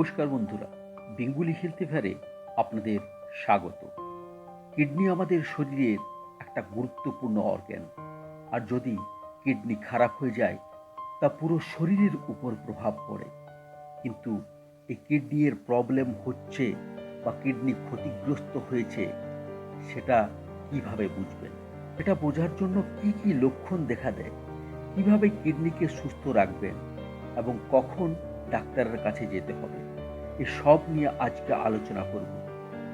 নমস্কার বন্ধুরা, Bengali health ফেয়ারে আপনাদের স্বাগত। কিডনি আমাদের শরীরের একটা গুরুত্বপূর্ণ অর্গ্যান আর যদি কিডনি খারাপ হয়ে যায়, তা পুরো শরীরের উপর প্রভাব পড়ে। কিন্তু এই কিডনির প্রবলেম হচ্ছে বা কিডনি ক্ষতিগ্রস্ত হয়েছে, সেটা কীভাবে বুঝবেন? এটা বোঝার জন্য কি কি লক্ষণ দেখা দেয়? কীভাবে কিডনিকে সুস্থ রাখবেন? এবং কখন ডাক্তারের কাছে যেতে হবে? এই সব নিয়ে আজকে আলোচনা করব।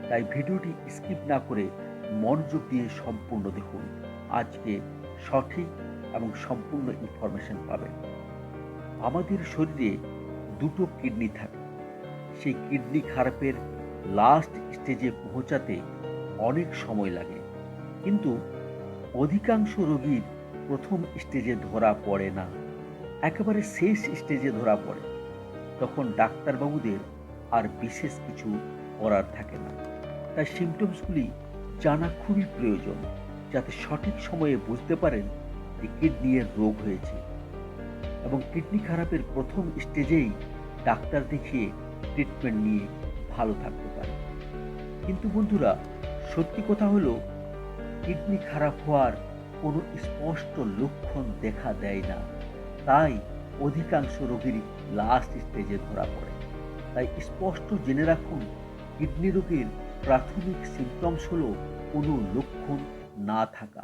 তাই ভিডিওটি স্কিপ না করে মনোযোগ দিয়ে সম্পূর্ণ দেখুন। আজকে সঠিক এবং সম্পূর্ণ ইনফরমেশন পাবেন। আমাদের শরীরে দুটো কিডনি থাকে। সেই কিডনি খারাপের লাস্ট স্টেজে পৌঁছাতে অনেক সময় লাগে। কিন্তু অধিকাংশ রোগীর প্রথম স্টেজে ধরা পড়ে না। একেবারে শেষ স্টেজে ধরা পড়ে। তখন ডাক্তারবাবুদের আর বিশেষ কিছু করার থাকে না। তাই সিমটমসগুলি জানা খুবই প্রয়োজন, যাতে সঠিক সময়ে বুঝতে পারেন যে কিডনির রোগ হয়েছে। এবং কিডনি খারাপের প্রথম স্টেজেই ডাক্তার দেখিয়ে ট্রিটমেন্ট নিয়ে ভালো থাকতে পারে। কিন্তু বন্ধুরা, সত্যি কথা হলো কিডনি খারাপ হওয়ার কোনো স্পষ্ট লক্ষণ দেখা দেয় না। তাই অধিকাংশ রোগীরই লাস্ট স্টেজে ধরা পড়ে। তাই স্পষ্ট জেনে রাখুন, কিডনি রোগের প্রাথমিক সিমটমস হলো কোনো লক্ষণ না থাকা।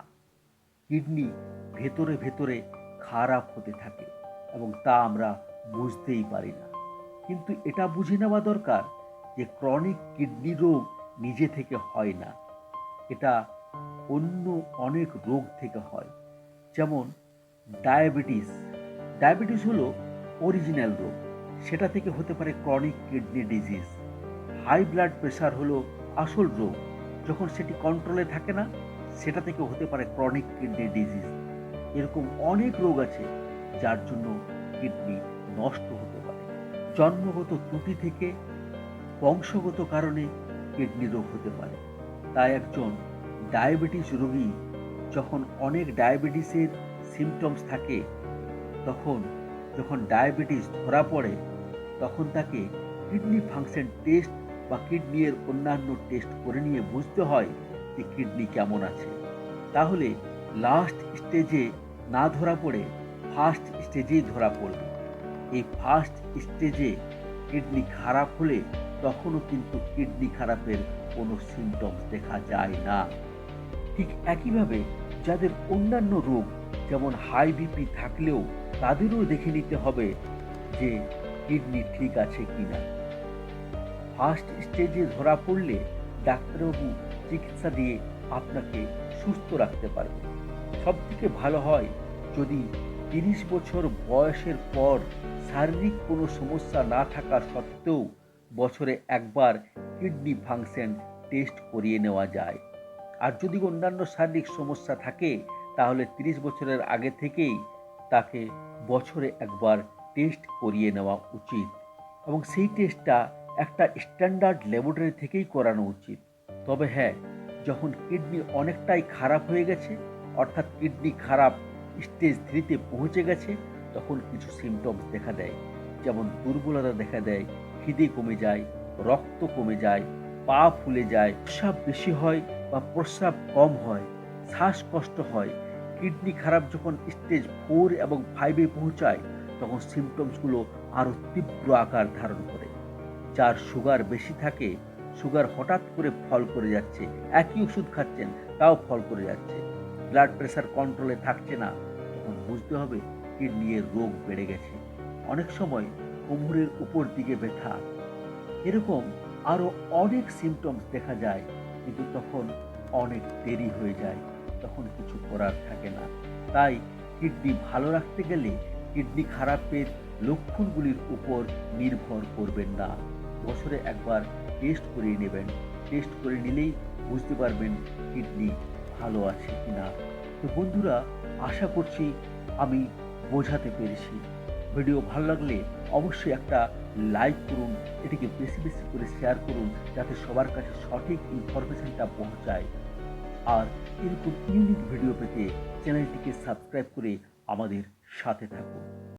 কিডনি ভেতরে ভেতরে খারাপ হতে থাকে এবং তা আমরা বুঝতেই পারি না। কিন্তু এটা বুঝে নেওয়া দরকার যে ক্রনিক কিডনি রোগ নিজে থেকে হয় না। এটা অন্য অনেক রোগ থেকে হয়। যেমন ডায়াবেটিস। ডায়াবেটিস হলো অরিজিনাল রোগ। সেটা থেকে হতে পারে chronic kidney disease high blood pressure হলো আসল রোগ, যখন সেটি কন্ট্রোলে থাকে না, সেটা থেকে হতে পারে ক্রনিক কিডনি ডিজিজ এরকম অনেক রোগ আছে, যার জন্য কিডনি নষ্ট হতে পারে। জন্মগত ত্রুটি থেকে বংশগত কারণে কিডনি রোগ হতে পারে। তাই একজন ডায়াবেটিস রোগী যখন অনেক ডায়াবেটিসের সিমটমস থাকে, তখন যখন ডায়াবেটিস ধরা পড়ে তখন তাকে কিডনি ফাংশন টেস্ট বা কিডনির অন্যান্য টেস্ট করে নিয়ে বুঝতে হয় যে কিডনি কেমন আছে। তাহলে লাস্ট স্টেজে না ধরা পড়ে ফার্স্ট স্টেজেই ধরা পড়বে। এই ফার্স্ট স্টেজে কিডনি খারাপ হলে তখনও কিন্তু কিডনি খারাপের কোনো সিমটমস দেখা যায় না। ঠিক একইভাবে যাদের অন্যান্য রোগ যেমন হাই বিপি থাকলেও তাদেরও দেখে নিতে হবে যে কিডনি ঠিক আছে কিনা? ফার্স্ট স্টেজে ধরা পড়লে ডাক্তারবাবু চিকিৎসা দিয়ে আপনাকে সুস্থ রাখতে পারবে সব থেকে ভালো হয় যদি তিরিশ বছর বয়সের পর শারীরিক কোনো সমস্যা না থাকা সত্ত্বেও বছরে একবার কিডনি ফাংশন টেস্ট করিয়ে নেওয়া যায়। আর যদি অন্যান্য শারীরিক সমস্যা থাকে, তাহলে তিরিশ বছরের আগে থেকেই তাকে বছরে একবার টেস্ট করিয়ে নেওয়া উচিত এবং সেই টেস্টটা একটা স্ট্যান্ডার্ড ল্যাবরেটরি থেকেই করানো উচিত। তবে হ্যাঁ যখন কিডনি অনেকটাই খারাপ হয়ে গেছে, অর্থাৎ কিডনি খারাপ স্টেজ থ্রিতে পৌঁছে গেছে, তখন কিছু সিমটমস দেখা দেয়। যেমন দুর্বলতা দেখা দেয়, খিদে কমে যায়, রক্ত কমে যায়, পা ফুলে যায়, প্রস্রাব বেশি হয় বা প্রস্রাব কম হয়, শ্বাসকষ্ট হয়। কিডনি খারাপ যখন স্টেজ ফোর এবং ফাইভে পৌঁছায় তখন সিমটমসগুলো আরও তীব্র আকার ধারণ করে। যার সুগার বেশি থাকে সুগার হঠাৎ করে ফল করে যাচ্ছে, একই ওষুধ খাচ্ছেন, তাও ফল করে যাচ্ছে। ব্লাড প্রেশার কন্ট্রোলে থাকছে না, তখন বুঝতে হবে কিডনির রোগ বেড়ে গেছে। অনেক সময় কোমরের উপর দিকে ব্যথা। এরকম আরও অনেক সিমটমস দেখা যায়, কিন্তু তখন অনেক দেরি হয়ে যায়, তখন কিছু করার থাকে না। তাই কিডনি ভালো রাখতে গেলে কিডনি খারাপের লক্ষণগুলির উপর নির্ভর করবেন না। বছরে একবার টেস্ট করিয়ে নেবেন। টেস্ট করে নিলেই বুঝতে পারবেন কিডনি ভালো আছে কিনা। তো বন্ধুরা, আশা করছি আমি বোঝাতে পেরেছি। ভিডিও ভালো লাগলে অবশ্যই একটা লাইক করুন, এটিকে বেশি বেশি করে শেয়ার করুন, যাতে সবার কাছে সঠিক ইনফরমেশনটা পৌঁছায়। আর এরকম ইউনিক ভিডিও পেতে চ্যানেলটিকে সাবস্ক্রাইব করে আমাদের সাথে থাকুন।